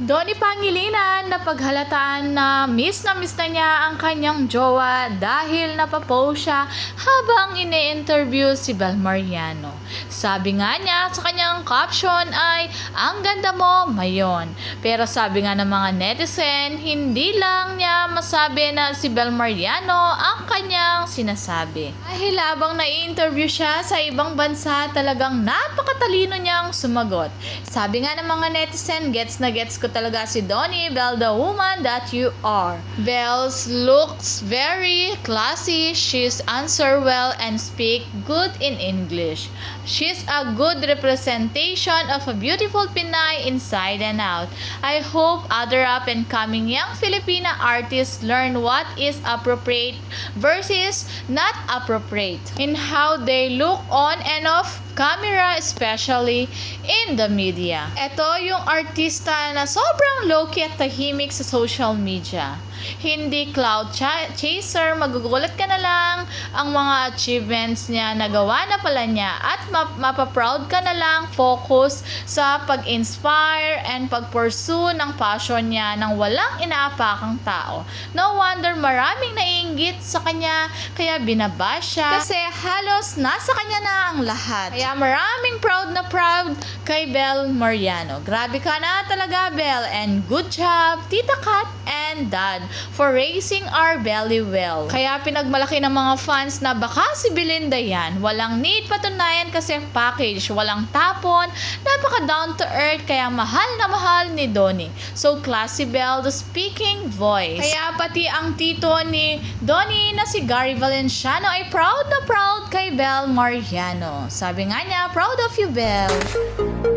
Donnie Pangilinan na paghalataan na miss na miss na niya ang kanyang jowa dahil napapost siya habang ine-interview si Bel Mariano. Sabi nga niya sa kanyang caption ay, ang ganda mo, mayon. Pero sabi nga ng mga netizen, hindi lang niya masabi na si Bel Mariano ang kanyang sinasabi. Dahil habang na-interview siya sa ibang bansa, talagang napakatalino niyang sumagot. Sabi nga ng mga netizen, gets na gets ko talaga si Donnie, Belle the woman that you are. Belle's looks very classy, she's answer well and speak good in English. She's a good representation of a beautiful Pinay inside and out. I hope other up and coming young Filipina artists learn what is appropriate versus not appropriate in how they look on and off camera especially in the media. Ito yung artista na sobrang low-key at tahimik sa social media. Hindi cloud cha- chaser, magugulat ka na lang ang mga achievements niya nagawa na pala niya at map- mapaproud ka na lang focus sa pag-inspire and pag-pursue ng passion niya ng walang inaapakang tao. No wonder maraming naiinggit sa kanya kaya binabash siya kasi halos nasa kanya na ang lahat. Kaya maraming proud na proud kay Bel Mariano. Grabe ka na talaga Bel and good job Tita Kat and Dad for raising our belly well. Kaya pinagmalaki ng mga fans na baka si Belinda yan. Walang need patunayan kasi package, walang tapon, napaka down to earth kaya mahal na mahal ni Donnie. So classy Belle the speaking voice. Kaya pati ang tito ni Donnie na si Gary Valenciano ay proud na proud kay Belle Mariano. Sabi nga niya, proud of you Belle.